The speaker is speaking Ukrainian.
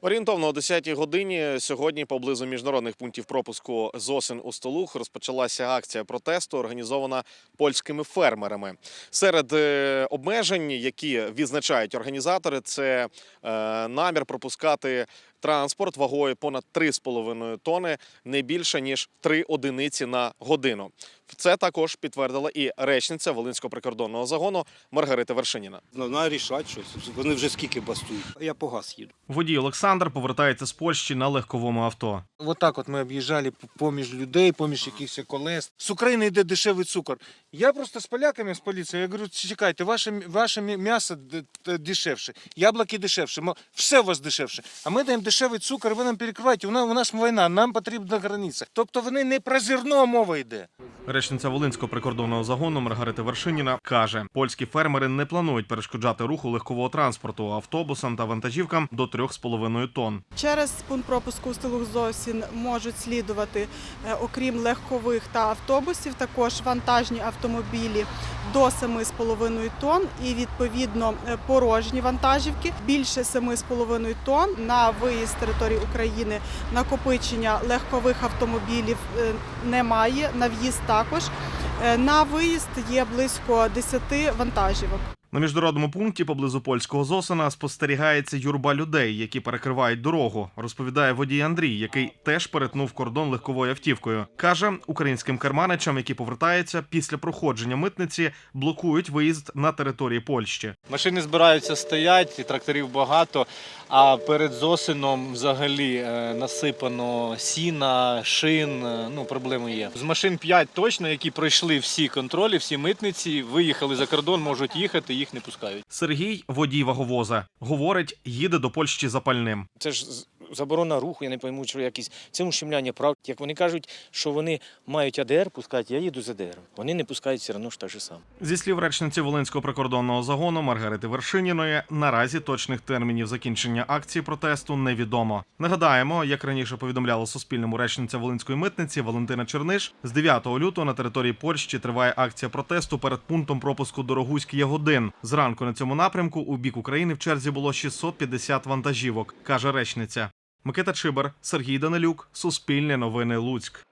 Орієнтовно о 10-й годині сьогодні поблизу міжнародних пунктів пропуску ЗОСИН у Столух розпочалася акція протесту, організована польськими фермерами. Серед е, обмежень, які відзначають організатори, це е, намір пропускати транспорт вагою понад 3,5 тони не більше ніж 3 одиниці на годину. Це також підтвердила і речниця Волинського прикордонного загону Маргарита Вершиніна. Вона рішать щось. Вони вже скільки бастують. Я по газ їду. Водій Олександр повертається з Польщі на легковому авто. Вот так от ми об'їжджали поміж людей, поміж якихось колес. З України йде дешевий цукор. Я просто з поляками, з поліцією, я говорю, чекайте, ваше, ваше м'ясо дешевше, яблуки дешевше, все у вас дешевше. А ми даємо дешевий цукор, ви нам перекриваєте, у нас, у нас війна, нам потрібна границя. Тобто вони не про зерно мова йде. Речниця Волинського прикордонного загону Маргарита Вершиніна каже: польські фермери не планують перешкоджати руху легкового транспорту автобусам та вантажівкам до 3,5 тонн. Через пункт пропуску Стилух Зосін можуть слідувати, е, окрім легкових та автобусів, також вантажні автомобілі до 7,5 тонн і відповідно е, порожні вантажівки більше 7,5 тонн на виїзд з території України. Накопичення легкових автомобілів е, немає. На в'їзд також Е, на виїзд є близько 10 вантажівок. На міжнародному пункті поблизу польського Зосина спостерігається юрба людей, які перекривають дорогу. Розповідає водій Андрій, який теж перетнув кордон легковою автівкою. каже українським керманичам, які повертаються після проходження митниці, блокують виїзд на території Польщі. Машини збираються стоять, і тракторів багато. А перед зосином взагалі е, насипано сіна, шин. е, Ну, проблеми є. З машин 5 точно, які пройшли всі контролі, всі митниці, виїхали за кордон, можуть їхати, їх не пускають. Сергій, водій ваговоза, говорить, їде до Польщі запальним. Це ж заборона руху, я не пойму, що якісь це ущемляння прав. Як вони кажуть, що вони мають АДР пускати, я їду з АДР. Вони не пускають все одно ж так же само. Зі слів речниці Волинського прикордонного загону Маргарити Вершиніної, наразі точних термінів закінчення акції протесту невідомо. Нагадаємо, як раніше повідомляла Суспільному речниця Волинської митниці Валентина Черниш, з 9 лютого на території Польщі триває акція протесту перед пунктом пропуску Дорогуськ Ягодин. Зранку на цьому напрямку у бік України в черзі було 650 вантажівок, каже речниця. Микита Чибар, Сергій Данилюк, Суспільне новини Луцьк.